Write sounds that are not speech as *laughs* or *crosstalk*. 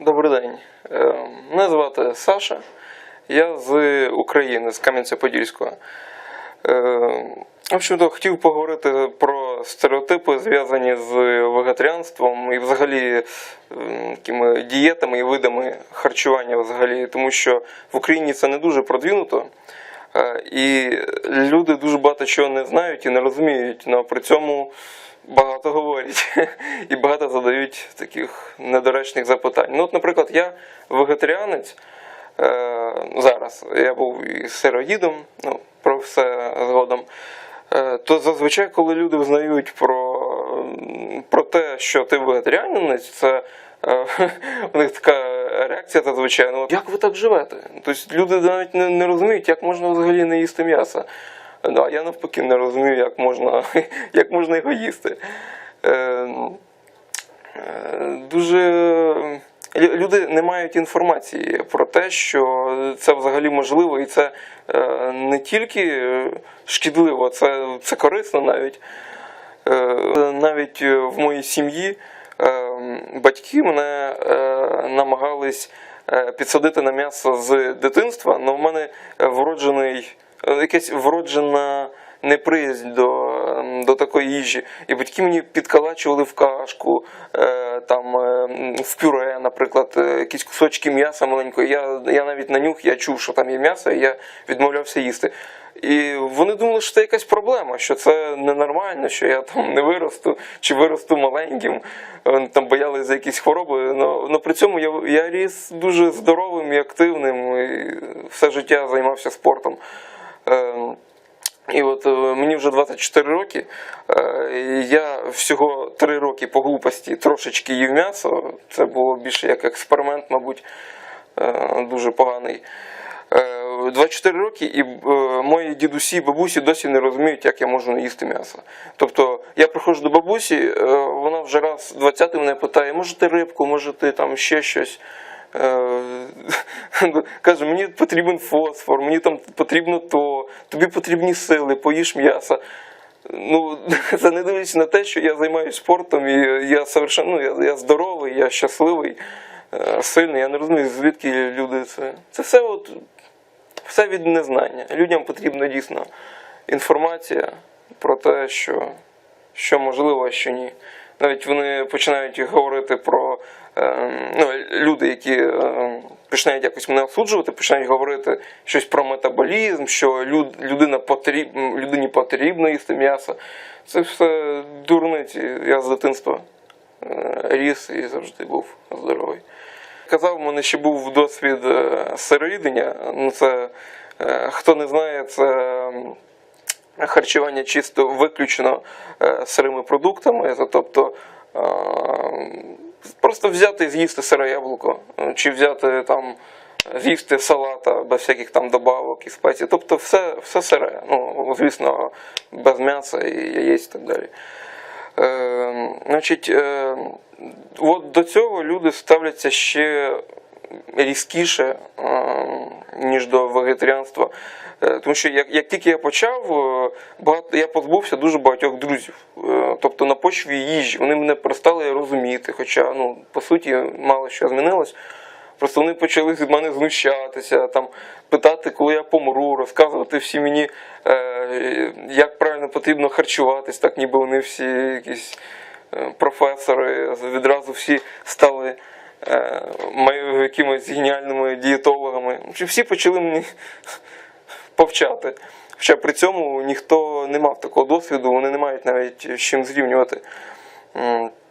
Добрий день. Е, Мене звати Саша. Я з України, з Кам'янця-Подільського. Е, В общем-то, хотів поговорити про стереотипи, зв'язані з вегетаріанством і взагалі ем, такими дієтами і видами харчування взагалі, тому що в Україні це не дуже продвинуто. Е, І люди дуже багато чого не знають і не розуміють, але при цьому багато говорять *laughs* і багато задають таких недоречних запитань. Ну, от, наприклад, я вегетаріанець е, зараз, я був і сироїдом, ну, про все згодом. Е, То зазвичай, коли люди взнають про, про те, що ти вегетаріанець, це *laughs* у них така реакція зазвичай, ну як ви так живете? Тобто люди навіть не, не розуміють, як можна взагалі не їсти м'ясо. Ну, а я навпаки не розумію, як можна, *laughs* як можна його їсти. Е, Е, дуже люди не мають інформації про те, що це взагалі можливо, і це е, не тільки шкідливо, це, це корисно навіть. Е, Навіть в моїй сім'ї е, батьки мене е, намагались е, підсадити на м'ясо з дитинства, але в мене вроджений, е, якась вроджена неприязнь до, ем, до такої їжі. І батьки мені підкалачували в кашку, е, там, е, в пюре, наприклад, е, якісь кусочки м'яса маленького. Я, я навіть на нюх я чув, що там є м'ясо, і я відмовлявся їсти. І вони думали, що це якась проблема, що це ненормально, що я там не виросту чи виросту маленьким. Вони там боялися за якісь хвороби. Но при цьому я, я ріс дуже здоровим і активним, і все життя займався спортом. І от е, мені вже 24 роки. е, Я всього 3 роки по глупості трошечки їв м'ясо. Це було більше як експеримент, мабуть, е, дуже поганий. Е, 24 роки, і мої дідусі і бабусі досі не розуміють, як я можу не їсти м'ясо. Тобто я приходжу до бабусі, вона вже раз 20 мене питає, може ти рибку, може ти там ще щось. Е, *laughs* Каже, мені потрібен фосфор, мені там потрібно то, тобі потрібні сили, поїж м'яса. Ну, *laughs* це не дивлячись на те, що я займаюся спортом, і я совершенно, ну, я, я здоровий, я щасливий, е, сильний. Я не розумію, звідки люди це. Це все от все від незнання. Людям потрібна дійсно інформація про те, що, що можливо, а що ні. Навіть вони починають говорити про е, ну, люди, які е, починають якось мене осуджувати, починають говорити щось про метаболізм, що люд, людина потріб, людині потрібно їсти м'ясо. Це все дурниці. Я з дитинства е, ріс і завжди був здоровий. Казав, у мене ще був досвід е, сироїдення. Ну, це, е, хто не знає, це м, харчування чисто виключно е, сирими продуктами. Тобто е, просто взяти і з'їсти сире яблуко, е, чи взяти там. З'їсти салата без всяких там добавок і спецій. Тобто все, все сире. Ну, звісно, без м'яса і яєць і так далі. Е, значить, е, от до цього люди ставляться ще різкіше, е, ніж до вегетаріанства. Е, Тому що як, як тільки я почав, е, багато, я позбувся дуже багатьох друзів. Е, Тобто на почві їжі вони мене перестали розуміти, хоча ну, по суті мало що змінилось. Просто вони почали з мене знущатися, там, питати, коли я помру, розказувати всі мені, е, як правильно потрібно харчуватись, так ніби вони всі якісь професори, відразу всі стали е, якимись геніальними дієтологами. Всі почали мені повчати. Хоча при цьому ніхто не мав такого досвіду, вони не мають навіть з чим зрівнювати.